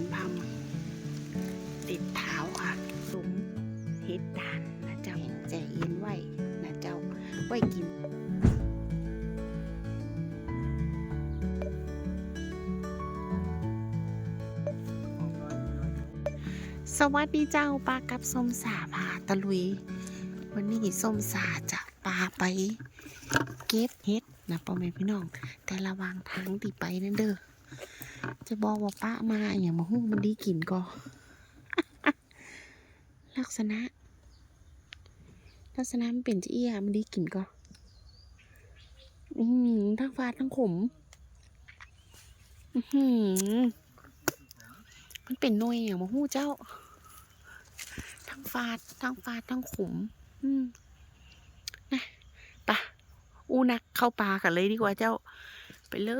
นพำติดเท้าค่ะหลุมเฮ็ดดานนะเจ้าแจเย็นไว้นะเจ้าไว้กินสวัสดีเจ้าปลากับส้มสาพาตะลุย วันนี้ส้มสาจะปลาไปเก็บเฮ็ดนะพ่อแม่พี่น้อง แต่ระวังทางที่ไปนั่นเด้อ จะบอกว่าป้ามาอย่างมาหุ้มมันดีกลิ่นก็ ลักษณะ ลักษณะมันเป็นจะเอี้ยมันดีกลิ่นก็ อืมทั้งฟาดทั้งขม อือหือมันเป็นนวยอย่างมาหู้เจ้า ทั้งฟาดทั้งฟาดทั้งขม อืมนะปะอูนักเข้าปลากันเลยดีกว่าเจ้า ไปเล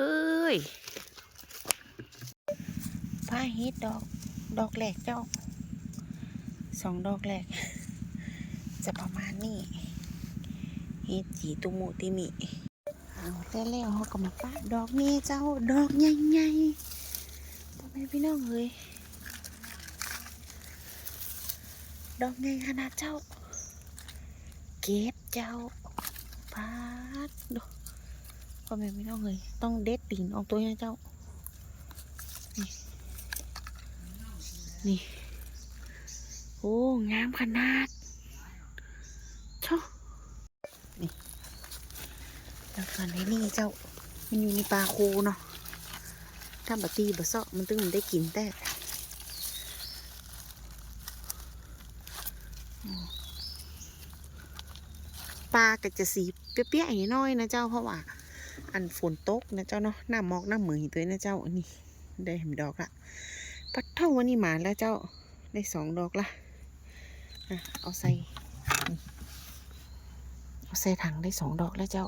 ย ผ้าเฮ็ดดอก ดอกแหลกเจ้าสองดอกแหลก จะประมาณนี้เฮ็ดจีตุมูติมิเอาแต่แล้วเขาก็มาปาดดอกนี้เจ้าดอกใหญ่ๆพ่อแม่พี่น้องเลยดอกใหญ่ขนาดเจ้า เก็บเจ้าปาดดอกพ่อแม่พี่น้องเลยต้องเด็ดตีนออกตัวนี้เจ้า นี่ นี่ โอ้ งามขนาดชอนี่แล้วส่วนไอ้นี่เจ้า มันอยู่ในปลาคูเนาะ ถ้าบะตีบะเซาะมันตึงมันได้กินแต่ปลาก็จะสีเปี้ยๆอย่างน้อยนะเจ้าเพราะว่า อันฝนตกนะเจ้าเนาะหน้ามอกหน้าเหมือยตัวนี้นะเจ้านี่ได้เห็นดอกละ ปัดเท่าวันนี้หมาแล้วเจ้าได้สองดอกละอะเอาใส่เอาใส่ถังได้สองดอกแล้วเจ้า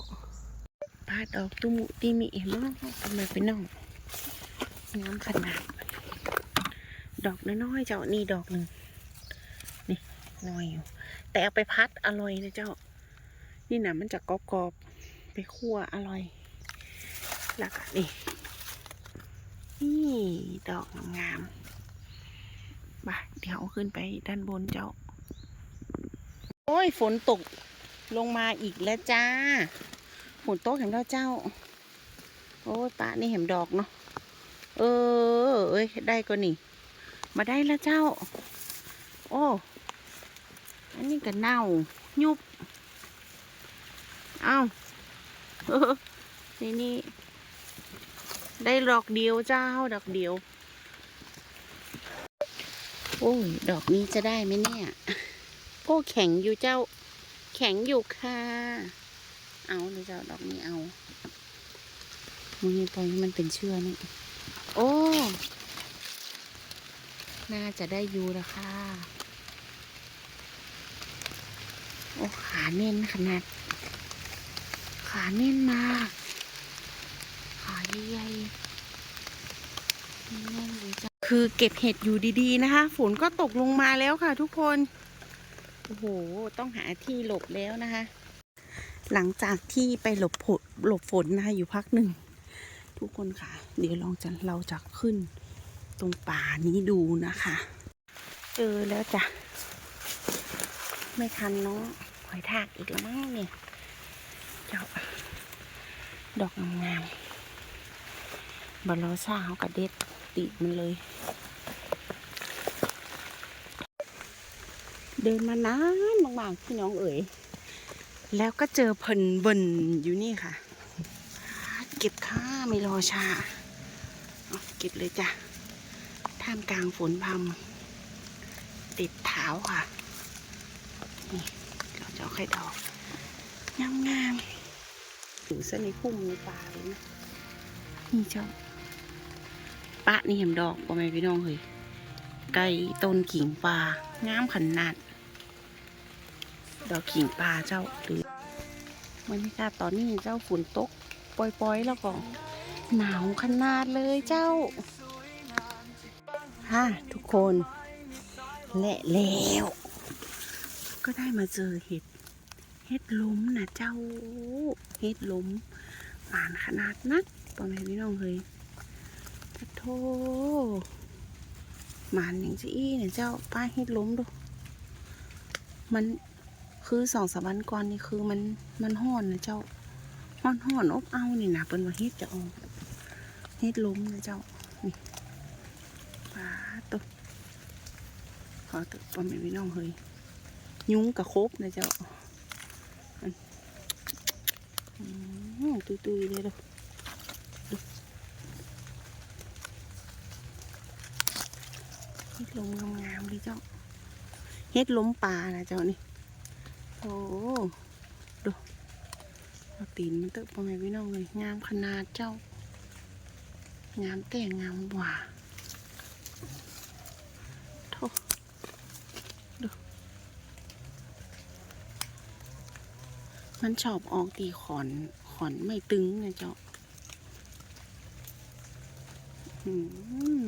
ปาดอกตุ้มุติมิเห็นไหมทำไมเป็นน่องงามขนาด ดอกน้อยๆเจ้านี่ดอกหนึ่งนี่น้อยอยู่ แต่เอาไปพัดอร่อยนะเจ้า นี่นะมันจะกรอบๆไปคั่วอร่อยแล้วก็นี่ นี่ดอกงามๆมาเดี๋ยวขึ้นไปด้านบนเจ้า โอ้ยฝนตกลงมาอีกแล้วจ้าฝนตกเห็นแล้วเจ้า โอ้ยปะนี่เห็นดอกเนาะ เออ เอ้ยได้ก็นี่ มาได้แล้วเจ้า โอ้ อันนี้ก็เน่า ยุบ เอ้าเออนี่นี่ ได้ดอกเดียวเจ้าดอกเดียว โอ้ยดอกนี้จะได้ไหมเนี่ยโอ้แข็งอยู่เจ้า แข็งอยู่ค่ะ เอาเลยเจ้าดอกนี้เอามือนี้ปล่อยให้มันเป็นเชื่อนี่โอ้ น่าจะได้อยู่ละค่ะ โอ้ขาเน้นขนาด ขาเน้นมาก ใหญ่แน่นเลยจ้ะคือเก็บเห็ดอยู่ดีๆนะคะ ฝนก็ตกลงมาแล้วค่ะทุกคนโอ้โหต้องหาที่หลบแล้วนะคะ หลังจากที่ไปหลบฝนหลบฝนนะคะอยู่พักหนึ่ง ทุกคนค่ะ เดี๋ยวลองจะเราจะขึ้นตรงป่านี้ดูนะคะ เจอแล้วจ้ะไม่ทันเนาะหอยทากอีกแล้วมั้งเนี่ยเจ้าดอกงามๆ บัลอซ่าเขากระเด็ดติดมันเลย เดินมานานบางๆพี่น้องเอ๋ยแล้วก็เจอเพิ่นเบินอยู่นี่ค่ะ เก็บค่าไม่รอชาเอาเก็บเลยจ้ะท่ามกลางฝนพำติดเท้าค่ะ นี่เราจะเอาไข่ดอกงามๆอยู่เส้นในพุ่มในป่าเลยนะนี่เจ้าะนี่เห็นดอกป่ะแม่พี่น้องเฮ้ยไก่ต้นขิงปลางามขนาด ดอกขิงปลาเจ้าหรือบรรยากาศตอนนี้เจ้าฝนตกปล่อยๆแล้วก็หนาวขนาดเลยเจ้าฮะทุกคนและแล้วก็ได้มาเจอเห็ด เห็ดล้มนะเจ้า เห็ดล้มหวานขนาดนักพ่อแม่พี่น้องเฮ้ย โทหมานอย่างจะอี้เนี่ยเจ้าป้าฮ็ดล้มดู มันคือสองสามวันก่อนนี่คือมันมันห่อนนะเจ้าห่อนห่อนอบเอานี่นะเป็นว่าเฮ็ดจะเอาเฮ็ดล้มนะเจ้านี่ป้าตัวขอตัวปอมไม่พี่น้องเฮ้ยยุ้งกับครบนะเจ้าอันอืมตุยๆเลยด้อ เฮ็ ดลมงามๆดิเจ้าเฮ็ดล้มปลานะเจ้านี่โอ้ดูเอาตีนมันเตอะพ่อแม่พี่น้องเลยงามขนาดเจ้างามแต่งามหว่าโถดูมันชอบออกตีขอนขอนไม่ตึงนะเจ้าอืม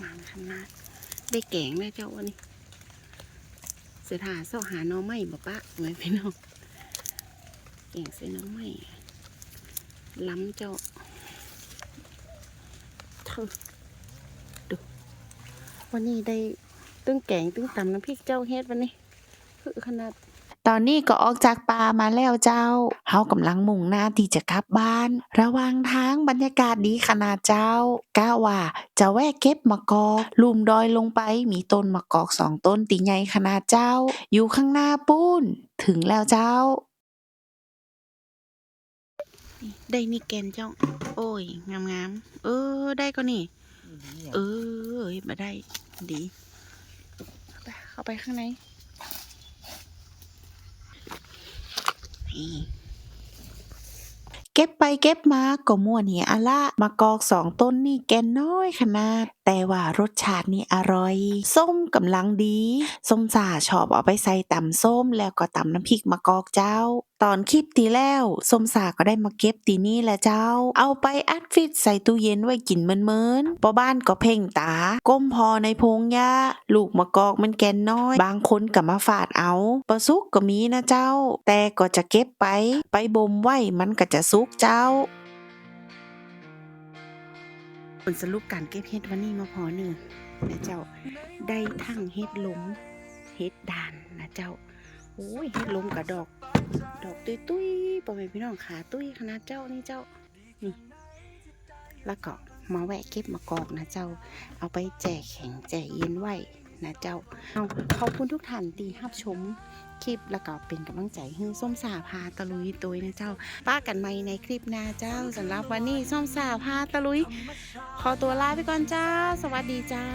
งามข นาดได้แกงเลยเจ้าวันนี้เสือถาเสาะหาน้องไม้บ่ปะไว้พี่น้องแกงใส่น้องไม้ล้ำเจ้าเธอดูวันนี้ได้ตึ้งแกงตึ้งตำน้ำพริกเจ้าเฮ็ดวันนี้คือขนาด ตอนนี้ก็ออกจากป่ามาแล้วเจ้า เฮากำลังมุ่งหน้าที่จะกลับบ้าน ระหว่างทางบรรยากาศดีขนาดเจ้าก้าว่าจะแวะเก็บมะกอก ลุมดอยลงไปมีต้นมะกอกสองต้นตีใหญ่ขนาดเจ้า อยู่ข้างหน้าปุ้น ถึงแล้วเจ้านี่ได้นี่แกนเจ้าโอ้ยงามงามๆ เออ ได้ก็นี่ เออเฮ็ดมาได้ ดี เข้าไปเข้าไปข้างใน เก็บไปเก็บมาก็ม่วนเหียอะละมะกอกสองต้นนี่แกนน้อยขนาด แต่ว่ารสชาตินี่อร่อย ส้มกำลังดี ส้มสาชอบเอาไปใส่ตำส้มแล้วก็ตำน้ำพริกมะกอกเจ้า ตอนคลิปตีแล้วสมสาก็ได้มาเก็บตีนี่แหละเจ้า เอาไปอัดฟิตใส่ตู้เย็นไว้กินเมินๆปอบ้านก็เพ่งตา ก้มพอในพงหญ้าลูกมะกอกมันแกนน้อย บางคนก็มาฝาดเอาปลาซุกก็มีนะเจ้า แต่ก็จะเก็บไป ไปบ่มไว้มันก็จะซุกเจ้าผลสรุปการเก็บเฮ็ดวันนี้มาพอหนึ่งนะเจ้าได้ทั้งเฮ็ดหลมเฮ็ดด่านนะเจ้าโอ้ยเฮ็ดหลมกับดอก ดอกตุ้ยตุ้ยๆปอแม่พี่น้องขาตุ้ยขนาดเจ้านี่เจ้านี่แล้วก็มาแวะเก็บมากอกนะเจ้า เอาไปแจกแข็งแจกเย็นไหวนะเจ้าเอาขอบคุณทุกท่านที่รับชมคลิปแล้วก็เป็นกำลังใจให้ส้มสาพาตะลุยตุยนะเจ้า ป้ากันใหม่ในคลิปน้าเจ้าสำหรับวันนี้ส้มสาพาตะลุย ขอตัวลาไปก่อนเจ้า สวัสดีเจ้า